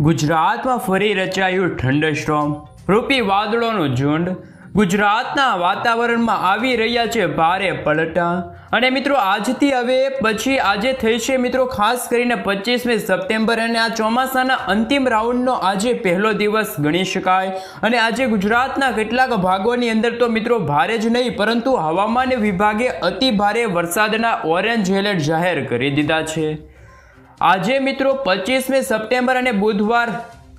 ગુજરાતમાં ફરી રચાયું ઠંડસ્ટ્રોમ. રૂપી વાદળોનું ઝુંડ. ગુજરાતના વાતાવરણમાં આવી રહ્યા છે ભારે પલટા. અને મિત્રો, આજથી હવે પછી આજે થઈ છે મિત્રો, ખાસ કરીને પચીસમી સપ્ટેમ્બર અને આ ચોમાસાના અંતિમ રાઉન્ડનો આજે પહેલો દિવસ ગણી શકાય. અને આજે ગુજરાતના કેટલાક ભાગોની અંદર તો મિત્રો, ભારે જ નહીં, પરંતુ હવામાન વિભાગે અતિ ભારે વરસાદના ઓરેન્જ એલર્ટ જાહેર કરી દીધા છે. આજે મિત્રો પચીસમી સપ્ટેમ્બર અને બુધવાર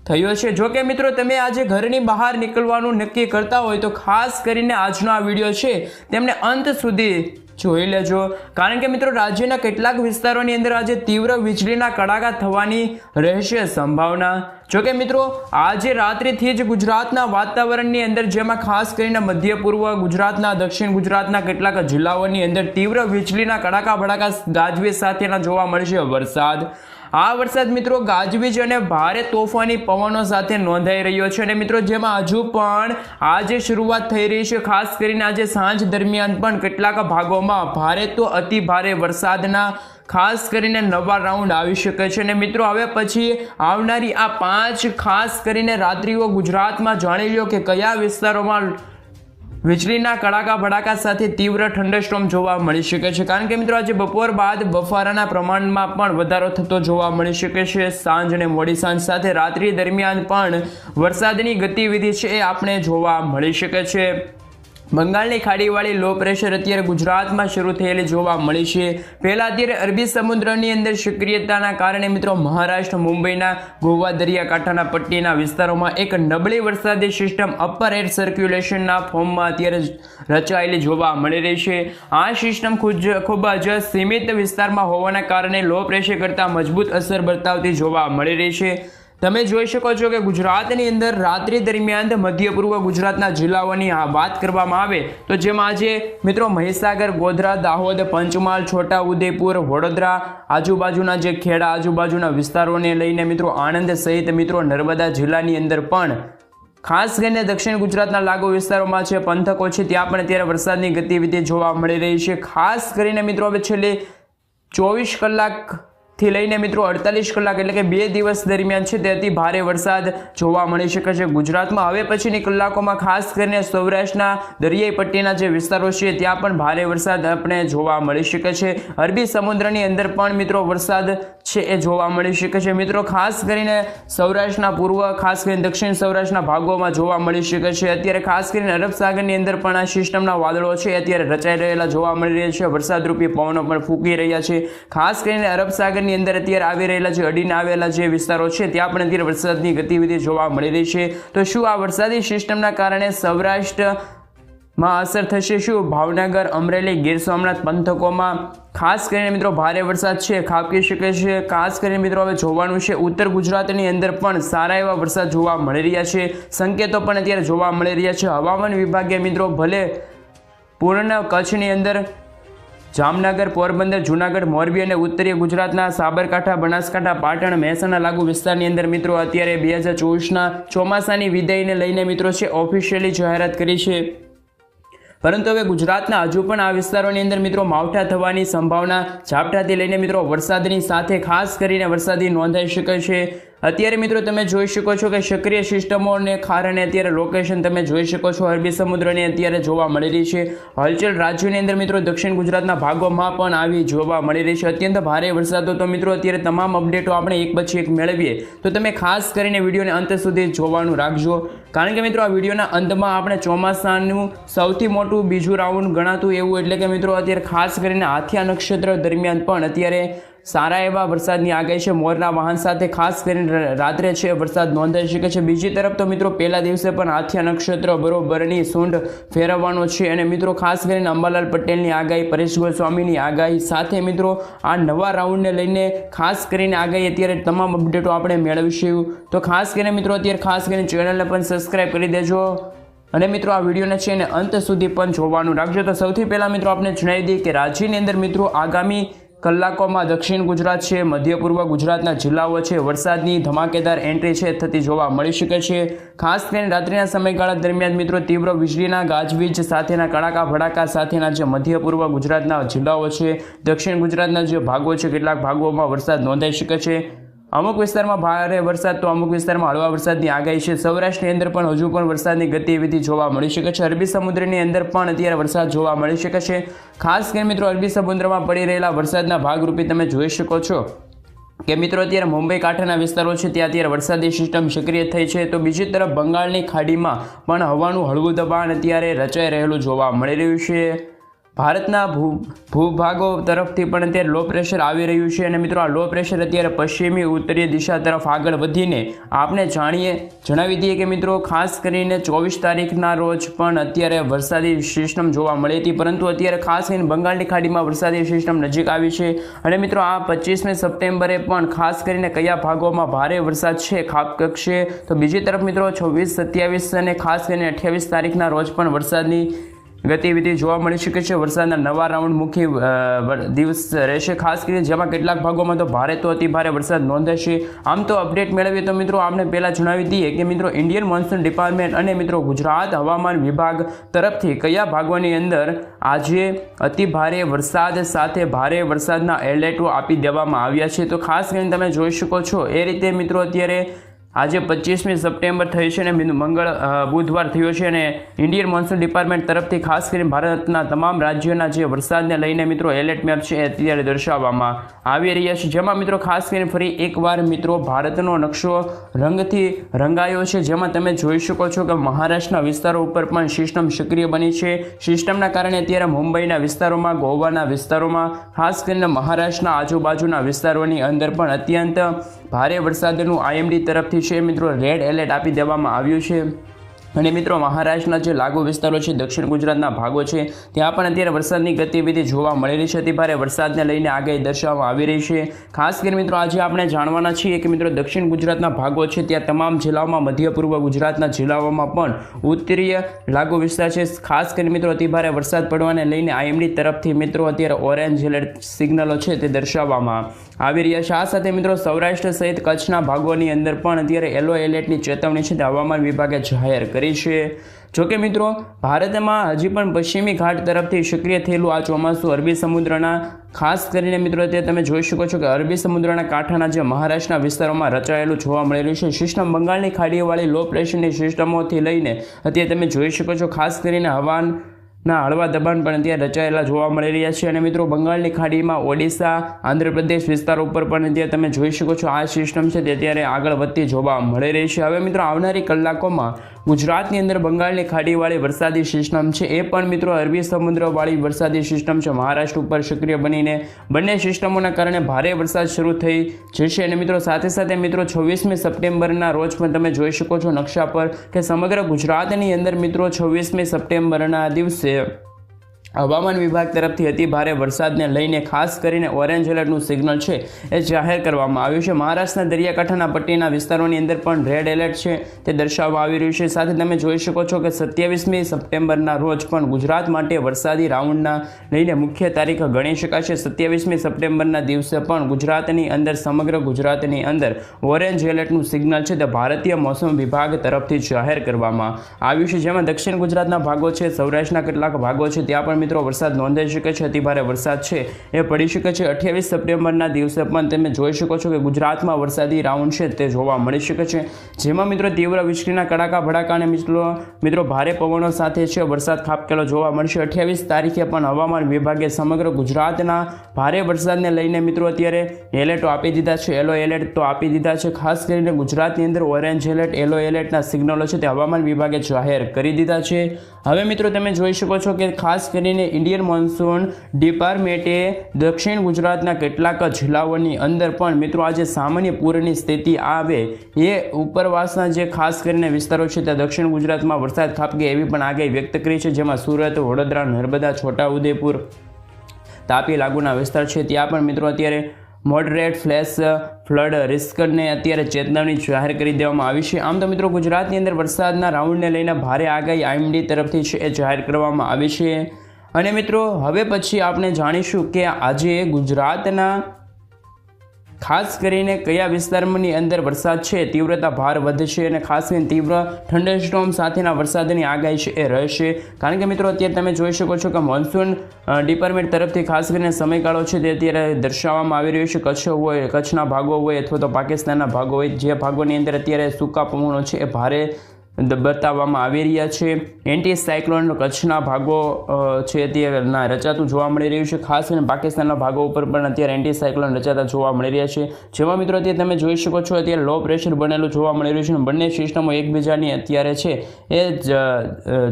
થયો છે. જો કે મિત્રો તમે આજે ઘરની બહાર નીકળવાનું નક્કી કરતા હોય તો ખાસ કરીને આજનો આ વીડિયો છે. તેમને અંત સુધી જોઈ લેજો. કારણ કે મિત્રો, રાજ્યના કેટલાક વિસ્તારોની અંદર આજે તીવ્ર વીજળીના કડાકા થવાની રહેશે સંભાવના. જો કે મિત્રો, આજે રાત્રિથી જ ગુજરાતના વાતાવરણની અંદર, જેમાં ખાસ કરીને મધ્ય પૂર્વ ગુજરાતના, દક્ષિણ ગુજરાતના કેટલાક જિલ્લાઓની અંદર તીવ્ર વીજળીના કડાકા ભડાકા ગાજવીજ સાથેના જોવા મળશે વરસાદ. આ વરસાદ મિત્રો ગાજવીજ અને ભારે તોફાની પવનો સાથે નોંધાઈ રહ્યો છે અને મિત્રો જેમાં હજુ પણ આજે શરૂઆત થઈ રહી છે. ખાસ કરીને આજે સાંજ દરમિયાન પણ કેટલાક ભાગોમાં ભારે તો અતિ ભારે વરસાદના, ખાસ કરીને નવા રાઉન્ડ આવી શકે છે. અને મિત્રો હવે પછી આવનારી આ પાંચ, ખાસ કરીને રાત્રિઓ ગુજરાતમાં જાણી લો કે કયા વિસ્તારોમાં વીજળીના કડાકા ભડાકા સાથે તીવ્ર થંડરસ્ટોર્મ જોવા મળી શકે છે. કારણ કે મિત્રો આજે બપોર બાદ બફારાના પ્રમાણમાં પણ વધારો થતો જોવા મળી શકે છે. સાંજ અને મોડી સાંજ સાથે રાત્રિ દરમિયાન પણ વરસાદની ગતિવિધિ છે એ આપણે જોવા મળી શકે છે. બંગાળની ખાડીવાળી લો પ્રેશર અત્યારે ગુજરાતમાં શરૂ થયેલી જોવા મળી છે. પહેલાં અત્યારે અરબી સમુદ્રની અંદર સક્રિયતાના કારણે મિત્રો મહારાષ્ટ્ર, મુંબઈના ગોવા, દરિયાકાંઠાના પટ્ટીના વિસ્તારોમાં એક નબળી વરસાદી સિસ્ટમ અપર એર સર્ક્યુલેશનના ફોર્મમાં અત્યારે રચાયેલી જોવા મળી રહી છે. આ સિસ્ટમ ખૂબ ખૂબ જ સીમિત વિસ્તારમાં હોવાના કારણે લો પ્રેશર કરતાં મજબૂત અસર બતાવતી જોવા મળી રહી છે. તમે જોઈ શકો છો કે ગુજરાતની અંદર રાત્રિ દરમિયાન મધ્ય પૂર્વ ગુજરાતના જિલ્લાઓની વાત કરવામાં આવે તો જેમાં આજે મિત્રો મહીસાગર, ગોધરા, દાહોદ, પંચમહાલ છોટા ઉદેપુર વડોદરા આજુબાજુના જે ખેડા આજુબાજુના વિસ્તારોને લઈને મિત્રો આણંદ સહિત મિત્રો નર્મદા જિલ્લાની અંદર પણ ખાસ કરીને દક્ષિણ ગુજરાતના લાગુ વિસ્તારોમાં છે પંથકો છે ત્યાં પણ અત્યારે વરસાદની ગતિવિધિ જોવા મળી રહી છે. ખાસ કરીને મિત્રો હવે છેલ્લે ચોવીસ કલાક થી લઈને મિત્રો અડતાલીસ કલાક એટલે કે બે દિવસ દરમિયાન છે તે અતિ ભારે વરસાદ જોવા મળી શકે છે. ગુજરાતમાં હવે પછીની કલાકોમાં ખાસ કરીને સૌરાષ્ટ્રના દરિયાઈ પટ્ટીના જે વિસ્તારો છે ત્યાં પણ ભારે વરસાદ આપણે જોવા મળી શકે છે. અરબી સમુદ્રની અંદર પણ મિત્રો વરસાદ છે એ જોવા મળી શકે છે. મિત્રો ખાસ કરીને સૌરાષ્ટ્રના પૂર્વ, ખાસ કરીને દક્ષિણ સૌરાષ્ટ્રના ભાગોમાં જોવા મળી શકે છે. અત્યારે ખાસ કરીને અરબ સાગરની અંદર પણ આ સિસ્ટમના વાદળો છે અત્યારે રચાઈ રહેલા જોવા મળી રહ્યા છે. વરસાદરૂપી પવનો પણ ફૂંકી રહ્યા છે. ખાસ કરીને અરબ સાગરની ની અંદર અત્યારે આવી રહેલા છે અડીને આવેલા જે વિસ્તારો છે, ત્યાં પણ અત્યારે વરસાદની ગતિવિધિ જોવા મળી રહી છે. તો શું આ વરસાદી સિસ્ટમના કારણે સૌરાષ્ટ્રમાં અસર થશે? શું ભાવનગર, અમરેલી, ગીર સોમનાથ પંથકોમાં ખાસ કરીને મિત્રો ભારે વરસાદ છે? ખાબકી શકે છે, ખાસ કરીને મિત્રો હવે જોવાનું છે, ઉત્તર ગુજરાતની અંદર પણ સારા એવા વરસાદ જોવા મળી રહ્યા છે. સંકેતો પણ અત્યારે જોવા મળી રહ્યા છે. હવામાન વિભાગે મિત્રો ભલે પૂર્ણ કચ્છની અંદર જામનગર, પોરબંદર, જુનાગઢ, મોરબી અને ઉત્તરીય ગુજરાતના સાબરકાંઠા, બનાસકાંઠા, પાટણ, મહેસાણા લાગુ વિસ્તારની અંદર મિત્રો અત્યારે બે હજાર ચોવીસના ચોમાસાની વિદાયને લઈને મિત્રો છે ઓફિશિયલી જાહેરાત કરી છે. પરંતુ હવે ગુજરાતના હજુ પણ આ વિસ્તારોની અંદર મિત્રો માવઠા થવાની સંભાવના ઝાપટાથી લઈને મિત્રો વરસાદની સાથે ખાસ કરીને વરસાદી નોંધાઈ શકે છે. અત્યારે મિત્રો તમે જોઈ શકો છો કે સક્રિય સિસ્ટમોને કારણે અત્યારે લોકેશન તમે જોઈ શકો છો. અરબી સમુદ્રની અત્યારે જોવા મળી રહી છે. હલચલ રાજ્યોની અંદર મિત્રો દક્ષિણ ગુજરાતના ભાગોમાં પણ આવી જોવા મળી રહી છે. અત્યંત ભારે વરસાદો તો મિત્રો અત્યારે તમામ અપડેટો આપણે એક પછી એક મેળવીએ. તો તમે ખાસ કરીને વિડીયોને અંત સુધી જોવાનું રાખજો. કારણ કે મિત્રો આ વિડીયોના અંતમાં આપણે ચોમાસાનું સૌથી મોટું બીજું રાઉન્ડ ગણાતું એવું એટલે કે મિત્રો અત્યારે ખાસ કરીને હાથિયા નક્ષત્ર દરમિયાન પણ અત્યારે સારા એવા વરસાદની આગાહી છે. મોરના વાહન સાથે ખાસ કરીને રાત્રે છે વરસાદ નોંધાઈ શકે છે. બીજી તરફ તો મિત્રો પહેલા દિવસે પણ હાથિયા નક્ષત્ર બરોબરની સૂંઢ ફેરવવાનો છે અને મિત્રો ખાસ કરીને અંબાલાલ પટેલની આગાહી, પરેશ ગોસ્વામીની આગાહી સાથે મિત્રો આ નવા રાઉન્ડને લઈને ખાસ કરીને આગાહી અત્યારે તમામ અપડેટો આપણે મેળવીશું. તો ખાસ કરીને મિત્રો અત્યારે ખાસ કરીને ચેનલને પણ સબસ્ક્રાઈબ કરી દેજો અને મિત્રો આ વિડીયોને છે એને અંત સુધી પણ જોવાનું રાખજો. તો સૌથી પહેલાં મિત્રો આપણે જણાવી દઈએ કે રાજ્યની અંદર મિત્રો આગામી કલાકોમાં દક્ષિણ ગુજરાત છે, મધ્ય પૂર્વ ગુજરાતના જિલ્લાઓ છે, વરસાદની ધમાકેદાર એન્ટ્રી છે, થતી જોવા મળી શકે છે. ખાસ કરીને રાત્રિના સમયગાળા દરમિયાન મિત્રો તીવ્ર વીજળીના ગાજવીજ સાથેના કડાકા ભડાકા સાથેના જે મધ્ય પૂર્વ ગુજરાતના જિલ્લાઓ છે, દક્ષિણ ગુજરાતના જે ભાગો છે, કેટલાક ભાગોમાં વરસાદ નોંધાઈ શકે છે. અમુક વિસ્તારમાં ભારે વરસાદ તો અમુક વિસ્તારમાં હળવા વરસાદની આગાહી છે. સૌરાષ્ટ્રની અંદર પણ હજુ પણ વરસાદની ગતિવિધિ જોવા મળી શકે છે. અરબી સમુદ્રની અંદર પણ અત્યારે વરસાદ જોવા મળી શકે છે. ખાસ કરીને મિત્રો અરબી સમુદ્રમાં પડી રહેલા વરસાદના ભાગરૂપે તમે જોઈ શકો છો કે મિત્રો અત્યારે મુંબઈ કાંઠાના વિસ્તારો છે, ત્યાં અત્યારે વરસાદી સિસ્ટમ સક્રિય થઈ છે. તો બીજી તરફ બંગાળની ખાડીમાં પણ હવાનું હળવું દબાણ અત્યારે રચાઈ રહેલું જોવા મળી રહ્યું છે. ભારતના ભૂ, ભૂભાગો તરફથી પણ અત્યારે લો પ્રેશર આવી રહ્યું છે. અને મિત્રો, આ લો પ્રેશર અત્યારે પશ્ચિમી, ઉત્તરીય દિશા તરફ આગળ વધીને આપણે જાણીએ, જણાવી દઈએ કે મિત્રો, ખાસ કરીને ચોવીસ તારીખના રોજ પણ અત્યારે વરસાદી સિસ્ટમ જોવા મળી હતી. પરંતુ અત્યારે ખાસ કરીને બંગાળની ખાડીમાં વરસાદી સિસ્ટમ નજીક આવી છે. અને મિત્રો, આ પચીસમી સપ્ટેમ્બરે પણ ખાસ કરીને કયા ભાગોમાં ભારે વરસાદ છે, ખાપ કક્ષે? તો બીજી તરફ મિત્રો, છવ્વીસ, સત્યાવીસ અને ખાસ કરીને અઠ્યાવીસ તારીખના રોજ પણ વરસાદની ગતિવિધિ જોવા મળી શકે છે. વરસાદના નવા રાઉન્ડ મુખ્ય દિવસ રહેશે. ખાસ કરીને જેમાં કેટલાક ભાગોમાં તો ભારે તો અતિ ભારે વરસાદ નોંધાશે. આમ તો અપડેટ મેળવીએ તો મિત્રો આપણે પહેલાં જણાવી દઈએ કે મિત્રો ઇન્ડિયન મોન્સૂન ડિપાર્ટમેન્ટ અને મિત્રો ગુજરાત હવામાન વિભાગ તરફથી કયા ભાગોની અંદર આજે અતિ ભારે વરસાદ સાથે ભારે વરસાદના એલર્ટો આપી દેવામાં આવ્યા છે. તો ખાસ કરીને તમે જોઈ શકો છો, એ રીતે મિત્રો અત્યારે આજે પચીસમી સપ્ટેમ્બર થઈ છે અને મંગળ બુધવાર થયો છે અને ઇન્ડિયન મોન્સૂન ડિપાર્ટમેન્ટ તરફથી ખાસ કરીને ભારતના તમામ રાજ્યોના જે વરસાદને લઈને મિત્રો એલર્ટ મેપ છે અત્યારે દર્શાવવામાં આવી રહ્યા છે. જેમાં મિત્રો ખાસ કરીને ફરી એકવાર મિત્રો ભારતનો નકશો રંગથી રંગાયો છે. જેમાં તમે જોઈ શકો છો કે મહારાષ્ટ્રના વિસ્તારો ઉપર પણ સિસ્ટમ સક્રિય બની છે. સિસ્ટમના કારણે અત્યારે મુંબઈના વિસ્તારોમાં, ગોવાના વિસ્તારોમાં, ખાસ કરીને મહારાષ્ટ્રના આજુબાજુના વિસ્તારોની અંદર પણ અત્યંત ભારે વરસાદનું આઈએમડી તરફથી છે મિત્રો રેડ એલર્ટ આપી દેવામાં આવ્યું છે. અને મિત્રો, મહારાષ્ટ્રના જે લાગુ વિસ્તારો છે, દક્ષિણ ગુજરાતના ભાગો છે, ત્યાં પણ અત્યારે વરસાદની ગતિવિધિ જોવા મળી રહી છે. અતિ ભારે વરસાદને લઈને આગાહી દર્શાવવામાં આવી રહી છે. ખાસ કરીને મિત્રો, આજે આપણે જાણવાના છીએ કે મિત્રો, દક્ષિણ ગુજરાતના ભાગો છે, ત્યાં તમામ જિલ્લાઓમાં મધ્ય પૂર્વ ગુજરાતના જિલ્લાઓમાં પણ ઉત્તરીય લાગુ વિસ્તાર છે. ખાસ કરીને મિત્રો, અતિ ભારે વરસાદ પડવાને લઈને આઈએમડી તરફથી મિત્રો, અત્યારે ઓરેન્જ એલર્ટ સિગ્નલો છે તે દર્શાવવામાં આવી રહ્યા છે. આ સાથે મિત્રો, સૌરાષ્ટ્ર સહિત કચ્છના ભાગોની અંદર પણ અત્યારે યલો એલર્ટની ચેતવણી છે તે હવામાન વિભાગે જાહેર કરી છે. જોકે મિત્રો, ભારતમાં હજી પણ પશ્ચિમી ઘાટ તરફથી સક્રિય થયેલું આ ચોમાસું અરબી સમુદ્રના, ખાસ કરીને મિત્રો તે તમે જોઈ શકો છો કે અરબી સમુદ્રના કાંઠાના જે મહારાષ્ટ્રના વિસ્તારોમાં રચાયેલું જોવા મળેલું છે. સિસ્ટમ બંગાળની ખાડીવાળી લો પ્રેશરની સિસ્ટમોથી લઈને અત્યારે તમે જોઈ શકો છો, ખાસ કરીને હવાન ના હળવા દબાણ પણ અત્યારે રચાયેલા જોવા મળી રહ્યા છે. અને મિત્રો, બંગાળની ખાડીમાં ઓડિશા, આંધ્રપ્રદેશ વિસ્તાર ઉપર પણ અત્યારે તમે જોઈ શકો છો આ સિસ્ટમ છે તે અત્યારે આગળ વધતી જોવા મળી રહી છે. હવે મિત્રો, આવનારી કલાકોમાં ગુજરાતની અંદર બંગાળની ખાડીવાળી વરસાદી સિસ્ટમ છે. એ પણ મિત્રો અરબી સમુદ્રવાળી વરસાદી સિસ્ટમ છે. મહારાષ્ટ્ર ઉપર સક્રિય બનીને બંને સિસ્ટમોના કારણે ભારે વરસાદ શરૂ થઈ જશે. અને મિત્રો સાથે સાથે મિત્રો છવ્વીસમી સપ્ટેમ્બરના રોજ પણ તમે જોઈ શકો છો નકશા પર કે સમગ્ર ગુજરાતની અંદર મિત્રો છવ્વીસમી સપ્ટેમ્બરના દિવસે હવામાન વિભાગ તરફથી અતિ ભારે વરસાદને લઈને ખાસ કરીને ઓરેન્જ એલર્ટનું સિગ્નલ છે એ જાહેર કરવામાં આવ્યું છે. મહારાષ્ટ્રના દરિયાકાંઠાના પટ્ટીના વિસ્તારોની અંદર પણ રેડ એલર્ટ છે તે દર્શાવવામાં આવી રહ્યું છે. સાથે તમે જોઈ શકો છો કે સત્યાવીસમી સપ્ટેમ્બરના રોજ પણ ગુજરાત માટે વરસાદી રાઉન્ડના લઈને મુખ્ય તારીખ ગણી શકાશે સત્યાવીસમી સપ્ટેમ્બરના દિવસે પણ ગુજરાતની અંદર, સમગ્ર ગુજરાતની અંદર ઓરેન્જ એલર્ટનું સિગ્નલ છે તે ભારતીય મોસમ વિભાગ તરફથી જાહેર કરવામાં આવ્યું છે. જેમાં દક્ષિણ ગુજરાતના ભાગો છે, સૌરાષ્ટ્રના કેટલાક ભાગો છે, ત્યાં પણ મિત્રો, વરસાદ નોંધાઈ શકે છે અતિભારે વરસાદ છે. એ પડી શકે છે. અઠ્યાવીસ સપ્ટેમ્બરના દિવસે પણ તમે જોઈ શકો છો કે ગુજરાતમાં વરસાદી રાઉન્ડ છે તે જોવા મળી શકે છે. જેમાં મિત્રો તીવ્ર વીજળીના કડાકા, ભડાકા અને મિત્રો મિત્રો, ભારે પવનો સાથે છે. વરસાદ ખાબકેલો જોવા મળશે. અઠ્યાવીસ તારીખે પણ હવામાન વિભાગે સમગ્ર ગુજરાતના ભારે વરસાદને લઈને મિત્રો અત્યારે એલર્ટો આપી દીધા છે. યલો એલર્ટ તો આપી દીધા છે. ખાસ કરીને ગુજરાતની અંદર ઓરેન્જ એલર્ટ, યલો એલર્ટના સિગ્નલો છે તે હવામાન વિભાગે જાહેર કરી દીધા છે. હવે મિત્રો તમે જોઈ શકો છો કે ખાસ કરીને ઇન્ડિયન મોન્સૂન ડિપાર્ટમેન્ટે દક્ષિણ ગુજરાતના કેટલાક જિલ્લાઓની અંદર પણ મિત્રો આજે સામાન્ય પૂરની સ્થિતિ આવે એ ઉપરવાસના જે ખાસ કરીને વિસ્તારો છે ત્યાં દક્ષિણ ગુજરાતમાં વરસાદ ખાબકે એવી પણ આગાહી વ્યક્ત કરી છે, જેમાં સુરત, વડોદરા, નર્મદા, છોટાઉદેપુર, તાપી લાગુના વિસ્તાર છે. ત્યાં પણ મિત્રો અત્યારે મોડરેટ ફ્લેશ ફ્લડ રિસ્કને અત્યારે ચેતવણી જાહેર કરી દેવામાં આવી છે. આમ તો મિત્રો ગુજરાતની અંદર વરસાદના રાઉન્ડને લઈને ભારે આગાહી આઈએમડી તરફથી છે એ જાહેર કરવામાં આવી છે. અને મિત્રો, હવે પછી આપણે જાણીશું કે આજે ગુજરાતના ખાસ કરીને કયા વિસ્તારની અંદર વરસાદ છે, તીવ્રતા ભાર વધશે અને ખાસ કરીને તીવ્ર થંડરસ્ટોમ સાથેના વરસાદની આગાહી છે, એ રહેશે. કારણ કે મિત્રો, અત્યારે તમે જોઈ શકો છો કે મોન્સૂન ડિપાર્ટમેન્ટ તરફથી ખાસ કરીને સમયગાળો છે, તે અત્યારે દર્શાવવામાં આવી રહ્યો છે, કચ્છ હોય, કચ્છના ભાગો હોય અથવા તો પાકિસ્તાનના ભાગો હોય, જે ભાગોની અંદર અત્યારે સૂકા પવનો છે, એ ભારે બતાવવામાં આવી રહ્યા છે. એન્ટી સાયક્લોન કચ્છના ભાગો છે તે રચાતું જોવા મળી રહ્યું છે. ખાસ કરીને પાકિસ્તાનના ભાગો ઉપર પણ અત્યારે એન્ટી સાયક્લોન રચાતા જોવા મળી રહ્યા છે. જેમાં મિત્રો અત્યારે તમે જોઈ શકો છો, અત્યારે લો પ્રેશર બનેલું જોવા મળી રહ્યું છે બંને સિસ્ટમો એકબીજાની અત્યારે છે એ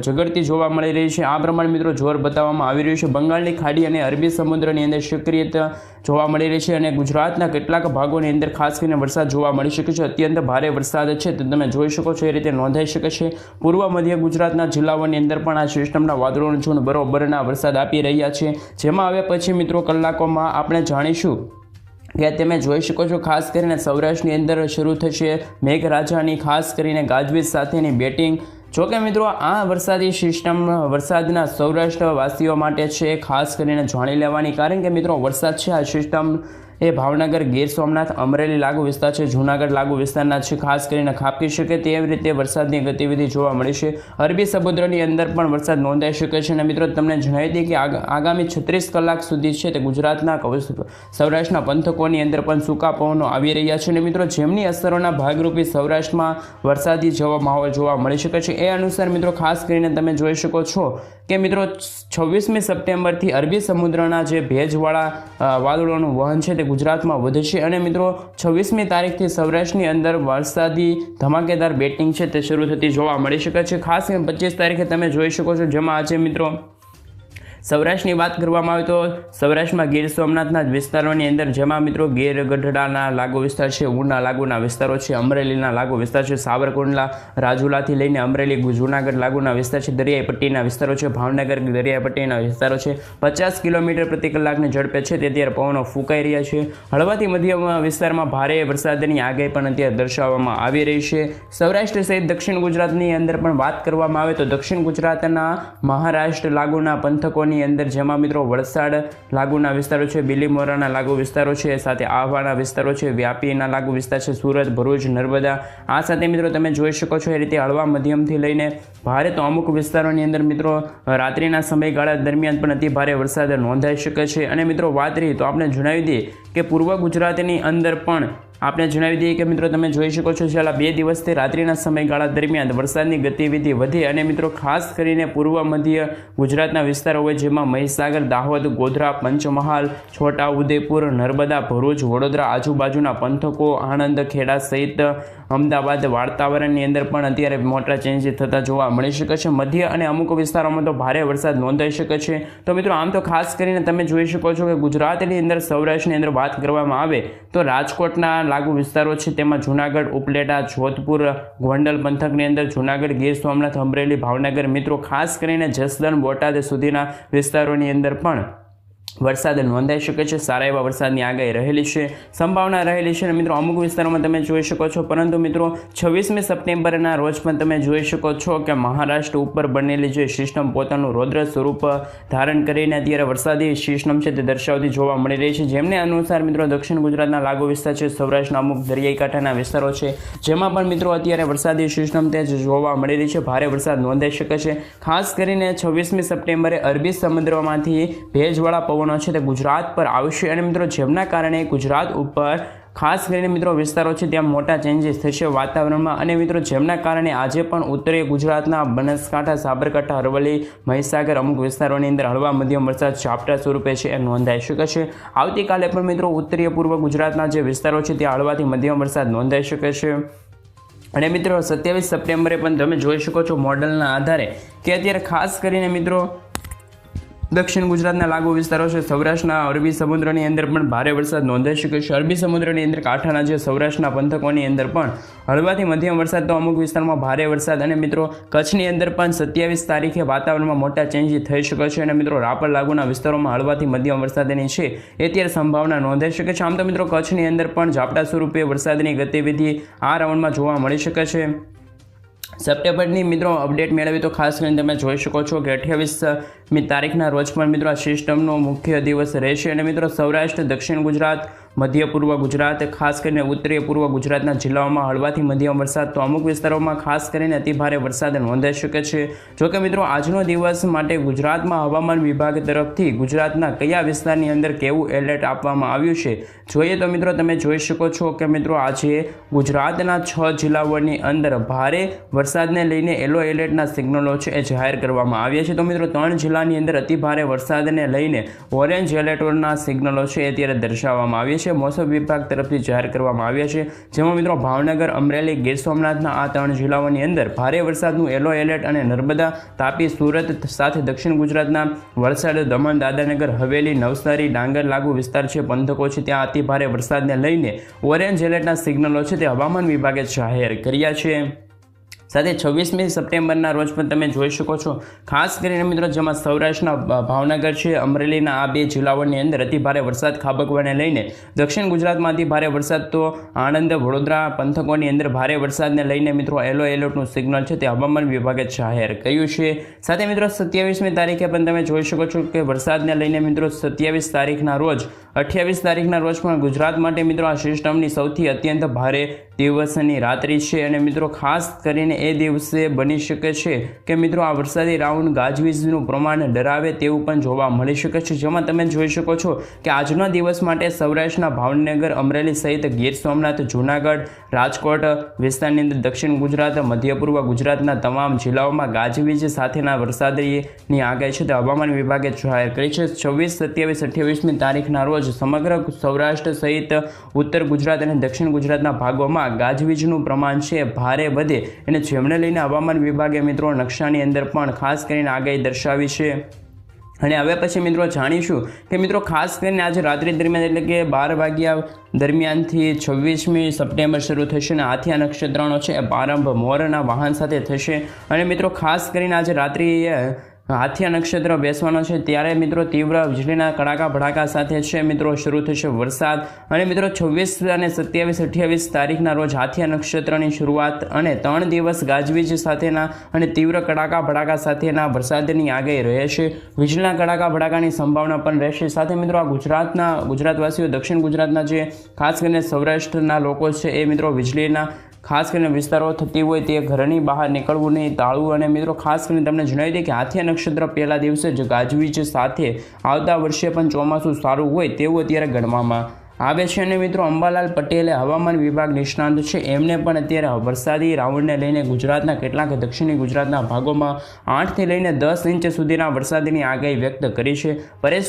ઝઘડતી જોવા મળી રહી છે. આ પ્રમાણે મિત્રો જોર બતાવવામાં આવી રહ્યું છે. બંગાળની ખાડી અને અરબી સમુદ્રની અંદર સક્રિયતા જોવા મળી રહી છે અને ગુજરાતના કેટલાક ભાગોની અંદર ખાસ કરીને વરસાદ જોવા મળી શકે છે. અત્યંત ભારે વરસાદ છે. તે તમે જોઈ શકો છો એ રીતે નોંધાઈ શકે છે. પૂર્વ મધ્ય ગુજરાતના જિલ્લાઓની અંદર પણ આ સિસ્ટમના વાદળોનું ઝોન બરોબરના વરસાદ આપી રહ્યા છે. જેમાં હવે પછી મિત્રો કલાકોમાં આપણે જાણીશું કે તમે જોઈ શકો છો, ખાસ કરીને સૌરાષ્ટ્રની અંદર શરૂ થશે મેઘરાજાની, ખાસ કરીને ગાજવીજ સાથેની બેટિંગ. જોકે મિત્રો, આ વરસાદી સિસ્ટમ વરસાદના સૌરાષ્ટ્રવાસીઓ માટે છે, ખાસ કરીને જાણી લેવાની. કારણ કે મિત્રો, વરસાદ છે આ સિસ્ટમ એ ભાવનગર ગીર સોમનાથ અમરેલી લાગુ વિસ્તાર છે, જૂનાગઢ લાગુ વિસ્તારના છે. ખાસ કરીને ખાપકી શકે તેવી રીતે વરસાદની ગતિવિધિ જોવા મળી છે. અરબી સમુદ્રની અંદર પણ વરસાદ નોંધાઈ શકે છે અને મિત્રો તમને જણાવી દઈએ કે આગ- આગામી છત્રીસ કલાક સુધી છે તે ગુજરાતના સૌરાષ્ટ્રના પંથકોની અંદર પણ સૂકા પવનો આવી રહ્યા છે અને મિત્રો જેમની અસરોના ભાગરૂપે સૌરાષ્ટ્રમાં વરસાદી જેવો માહોલ જોવા મળી શકે છે. એ અનુસાર મિત્રો ખાસ કરીને તમે જોઈ શકો છો કે મિત્રો છવ્વીસમી સપ્ટેમ્બરથી અરબી સમુદ્રના જે ભેજવાળા વાદળોનું વહન છે તે ગુજરાતમાં વધશે અને મિત્રો છવ્વીસમી તારીખથી સૌરાષ્ટ્રની અંદર વરસાદી ધમાકેદાર બેટિંગ છે તે શરૂ થતી જોવા મળી શકે છે. ખાસ કરીને પચીસ તારીખે તમે જોઈ શકો છો, જેમાં આજે મિત્રો સૌરાષ્ટ્રની વાત કરવામાં આવે તો સૌરાષ્ટ્રમાં ગીર સોમનાથના જ વિસ્તારોની અંદર જેમાં મિત્રો ગીર, ગઢડાના લાગુ વિસ્તાર છે, ઉના લાગુના વિસ્તારો છે, અમરેલીના લાગુ વિસ્તાર છે, સાવરકુંડલા, રાજુલાથી લઈને અમરેલી, જૂનાગઢ લાગુના વિસ્તાર છે દરિયાઈ પટ્ટીના વિસ્તારો છે, ભાવનગર દરિયાઈ પટ્ટીના વિસ્તારો છે. પચાસ કિલોમીટર પ્રતિ કલાકની ઝડપે છે તે ત્યારે પવનો ફૂંકાઈ રહ્યા છે. હળવાથી મધ્યમ વિસ્તારમાં ભારે વરસાદની આગાહી પણ અત્યારે દર્શાવવામાં આવી રહી છે. સૌરાષ્ટ્ર સહિત દક્ષિણ ગુજરાતની અંદર પણ વાત કરવામાં આવે તો દક્ષિણ ગુજરાતના મહારાષ્ટ્ર લાગુના પંથકોની અંદર જેમાં મિત્રો વલસાડ લાગુના વિસ્તારો છે બિલીમોરાના લાગુ વિસ્તારો છે, સાથે આહવાના વિસ્તારો છે, વ્યાપીના લાગુ વિસ્તાર છે, સુરત, ભરૂચ, નર્મદા. આ સાથે મિત્રો તમે જોઈ શકો છો એ રીતે હળવા મધ્યમથી લઈને ભારે તો અમુક વિસ્તારોની અંદર મિત્રો રાત્રિના સમયગાળા દરમિયાન પણ અતિ ભારે વરસાદ નોંધાઈ શકે છે. અને મિત્રો વાત રહી તો આપણે જણાવી દઈએ કે પૂર્વ ગુજરાતની અંદર પણ આપણે જણાવી દઈએ કે મિત્રો તમે જોઈ શકો છો છેલ્લા બે દિવસથી રાત્રિના સમયગાળા દરમિયાન વરસાદની ગતિવિધિ વધી અને મિત્રો ખાસ કરીને પૂર્વ મધ્ય ગુજરાતના વિસ્તારો હોય જેમાં મહીસાગર, દાહોદ, ગોધરા, પંચમહાલ, છોટા ઉદેપુર, નર્મદા, ભરૂચ, વડોદરા, આજુબાજુના પંથકો, આણંદ, ખેડા સહિત અમદાવાદ વાતાવરણની અંદર પણ અત્યારે મોટા ચેન્જીસ થતા જોવા મળી શકે છે. મધ્ય અને અમુક વિસ્તારોમાં તો ભારે વરસાદ નોંધાઈ શકે છે. તો મિત્રો, આમ તો ખાસ કરીને તમે જોઈ શકો છો કે ગુજરાતની અંદર, સૌરાષ્ટ્રની અંદર વાત કરવામાં આવે તો રાજકોટના લાગુ વિસ્તારો છે. તેમાં જૂનાગઢ, ઉપલેટા, જોધપુર, ગોંડલ પંથકની અંદર જૂનાગઢ, ગીર સોમનાથ, અમરેલી, ભાવનગર મિત્રો, ખાસ કરીને જસદણ, બોટાદ સુધીના વિસ્તારોની અંદર પણ વરસાદ નોંધાઈ શકે છે. સારા એવા વરસાદની આગાહી રહેલી છે. સંભાવના રહેલી છે અને મિત્રો, અમુક વિસ્તારોમાં તમે જોઈ શકો છો. પરંતુ મિત્રો, છવ્વીસમી સપ્ટેમ્બરના રોજ પણ તમે જોઈ શકો છો કે મહારાષ્ટ્ર ઉપર બનેલી જે સિસ્ટમ પોતાનું રૌદ્ર સ્વરૂપ ધારણ કરીને અત્યારે વરસાદી સિસ્ટમ છે તે દર્શાવતી જોવા મળી રહી છે. જેમને અનુસાર મિત્રો, દક્ષિણ ગુજરાતના લાગુ વિસ્તાર છે, સૌરાષ્ટ્રના અમુક દરિયાઈ કાંઠાના વિસ્તારો છે. જેમાં પણ મિત્રો, અત્યારે વરસાદી સિસ્ટમ તે જોવા મળી રહી છે. ભારે વરસાદ નોંધાઈ શકે છે. ખાસ કરીને છવ્વીસમી સપ્ટેમ્બરે અરબી સમુદ્રમાંથી ભેજવાળા પવનો છે તે ગુજરાત પર આવશે. અને મિત્રો, જેમના કારણે ગુજરાત ઉપર ખાસ કરીને મિત્રો વિસ્તારો છે, ત્યાં મોટા ચેન્જીસ થશે વાતાવરણમાં. અને મિત્રો, જેમના કારણે આજે પણ ઉત્તરીય ગુજરાતના બનાસકાંઠા, સાબરકાંઠા, અરવલ્લી, મહીસાગર અમુક વિસ્તારોની અંદર હળવા મધ્યમ વરસાદ ઝાપટા સ્વરૂપે છે એ નોંધાઈ શકે છે. આવતીકાલે પણ મિત્રો, ઉત્તરીય પૂર્વ ગુજરાતના જે વિસ્તારો છે, ત્યાં હળવાથી મધ્યમ વરસાદ નોંધાઈ શકે છે. અને મિત્રો, સત્યાવીસ સપ્ટેમ્બરે પણ તમે જોઈ શકો છો મોડલના આધારે કે અત્યારે ખાસ કરીને મિત્રો દક્ષિણ ગુજરાતના લાગુ વિસ્તારો છે. સૌરાષ્ટ્રના અરબી સમુદ્રની અંદર પણ ભારે વરસાદ નોંધાઈ શકે છે. અરબી સમુદ્રની અંદર કાંઠાના જે સૌરાષ્ટ્રના પંથકોની અંદર પણ હળવાથી મધ્યમ વરસાદ તો અમુક વિસ્તારમાં ભારે વરસાદ અને મિત્રો કચ્છની અંદર પણ સત્યાવીસ તારીખે વાતાવરણમાં મોટા ચેન્જીસ થઈ શકે છે અને મિત્રો રાપર લાગુના વિસ્તારોમાં હળવાથી મધ્યમ વરસાદની છે. એ અત્યારે સંભાવના નોંધાઈ શકે છે. આમ તો મિત્રો કચ્છની અંદર પણ ઝાપટા સ્વરૂપે વરસાદની ગતિવિધિ આ રાઉન્ડમાં જોવા મળી શકે છે. સપ્ટેમ્બરની મિત્રો અપડેટ મેળવી તો ખાસ કરીને તમે જોઈ શકો છો કે અઠ્યાવીસમી તારીખના રોજ પણ મિત્રો આ સિસ્ટમનો મુખ્ય દિવસ રહેશે. અને મિત્રો સૌરાષ્ટ્ર, દક્ષિણ ગુજરાત મધ્ય પૂર્વ ગુજરાત, ખાસ કરીને ઉત્તરીય પૂર્વ ગુજરાતના જિલ્લાઓમાં હળવાથી મધ્યમ વરસાદ. તો અમુક વિસ્તારોમાં ખાસ કરીને અતિભારે વરસાદ નોંધાઈ શકે છે. જોકે મિત્રો, આજનો દિવસ માટે ગુજરાતમાં હવામાન વિભાગ તરફથી ગુજરાતના કયા વિસ્તારની અંદર કેવું એલર્ટ આપવામાં આવ્યું છે? જોઈએ તો મિત્રો, તમે જોઈ શકો છો કે મિત્રો, આજે ગુજરાતના છ જિલ્લાઓની અંદર ભારે વરસાદને લઈને યલો એલર્ટના સિગ્નલો છે એ જાહેર કરવામાં આવ્યા છે. તો મિત્રો, ત્રણ જિલ્લાની અંદર અતિભારે વરસાદને લઈને ઓરેન્જ એલર્ટના સિગ્નલો છે એ અત્યારે દર્શાવવામાં આવ્યા છે મોસમ વિભાગ તરફથી જાહેર કરવામાં આવ્યા છે. જેમાં મિત્રો ભાવનગર, અમરેલી, ગીર સોમનાથના આ ત્રણ જિલ્લાઓની અંદર ભારે વરસાદનું યલો એલર્ટ અને નર્મદા, તાપી, સુરત સાથે દક્ષિણ ગુજરાતના વલસાડ, દમણ દાદાનગર હવેલી, નવસારી, ડાંગર લાગુ વિસ્તાર છે. પંથકો છે ત્યાં અતિ ભારે વરસાદને લઈને ઓરેન્જ એલર્ટના સિગ્નલો છે તે હવામાન વિભાગે જાહેર કર્યા છે. સાથે છવ્વીસમી સપ્ટેમ્બરના રોજ પણ તમે જોઈ શકો છો. ખાસ કરીને મિત્રો, જેમાં સૌરાષ્ટ્રના ભાવનગર છે, અમરેલીના આ બે જિલ્લાઓની અંદર અતિભારે વરસાદ ખાબકવાને લઈને દક્ષિણ ગુજરાતમાં અતિભારે વરસાદ તો આણંદ, વડોદરા પંથકોની અંદર ભારે વરસાદને લઈને મિત્રો એલો એલર્ટનું સિગ્નલ છે તે હવામાન વિભાગે જાહેર કર્યું છે. સાથે મિત્રો, સત્યાવીસમી તારીખે પણ તમે જોઈ શકો છો કે વરસાદને લઈને મિત્રો, સત્યાવીસ તારીખના રોજ, અઠ્યાવીસ તારીખના રોજ પણ ગુજરાત માટે મિત્રો આ સિસ્ટમની સૌથી અત્યંત ભારે દિવસની રાત્રિ છે. અને મિત્રો, ખાસ કરીને એ દિવસે બની શકે છે. કે મિત્રો, આ વરસાદી રાઉન્ડ ગાજવીજનું પ્રમાણ ડરાવે તેવું પણ જોવા મળી શકે છે. જેમાં તમે જોઈ શકો છો કે આજના દિવસ માટે સૌરાષ્ટ્રના ભાવનગર, અમરેલી સહિત ગીર સોમનાથ, જૂનાગઢ, રાજકોટ વિસ્તારની અંદર દક્ષિણ ગુજરાત, મધ્ય પૂર્વ ગુજરાતના તમામ જિલ્લાઓમાં ગાજવીજ સાથેના વરસાદની આગાહી છે. તે હવામાન વિભાગે જાહેર કરી છે, છવ્વીસ, સત્યાવીસ, અઠ્યાવીસમી તારીખના રોજ સમગ્ર સૌરાષ્ટ્ર સહિત ઉત્તર ગુજરાત અને દક્ષિણ ગુજરાતના ભાગોમાં ગાજવીજનું પ્રમાણ છે, ભારે વધે અને જેમને લઈને હવામાન વિભાગે મિત્રો નકશાની અંદર પણ ખાસ કરીને આગાહી દર્શાવી છે. અને હવે પછી મિત્રો જાણીશું કે મિત્રો ખાસ કરીને આજે રાત્રિ દરમિયાન એટલે કે બાર વાગ્યા દરમિયાનથી છવ્વીસમી સપ્ટેમ્બર શરૂ થશે અને આથિયા નક્ષત્રનો છે પ્રારંભ મોરના વાહન સાથે થશે. અને મિત્રો ખાસ કરીને આજે રાત્રિએ હાથિયા નક્ષત્ર બેસવાનો છે. ત્યારે મિત્રો તીવ્ર વીજળીના કડાકા ભડાકા સાથે છે. મિત્રો શરૂ થશે વરસાદ. અને મિત્રો છવ્વીસ અને સત્યાવીસ, અઠ્યાવીસ તારીખના રોજ હાથિયા નક્ષત્રની શરૂઆત અને ત્રણ દિવસ ગાજવીજ સાથેના અને તીવ્ર કડાકા ભડાકા સાથેના વરસાદની આગાહી રહેશે વીજળીના કડાકા ભડાકાની સંભાવના પણ રહેશે. સાથે મિત્રો આ ગુજરાતના ગુજરાતવાસીઓ, દક્ષિણ ગુજરાતના જે ખાસ કરીને સૌરાષ્ટ્રના લોકો છે, એ મિત્રો વીજળીના ખાસ કરીને વિસ્તારો થતી હોય તે ઘરની બહાર નીકળવું નહીં ટાળવું અને મિત્રો ખાસ કરીને તમને જણાવી દઈએ કે હાથિયા નક્ષત્ર પહેલા દિવસે જ ગાજવીજ સાથે આવતા વર્ષે પણ ચોમાસું સારું હોય તેવું અત્યારે ગણવામાં આવે છે અને મિત્રો અંબાલાલ પટેલે હવામાન વિભાગ નિષ્ણાંત છે. એમને પણ અત્યારે વરસાદી રાઉન્ડને લઈને ગુજરાતના કેટલાક દક્ષિણી ગુજરાતના ભાગોમાં આઠથી લઈને દસ ઇંચ સુધીના વરસાદની આગાહી વ્યક્ત કરી છે. પરેશ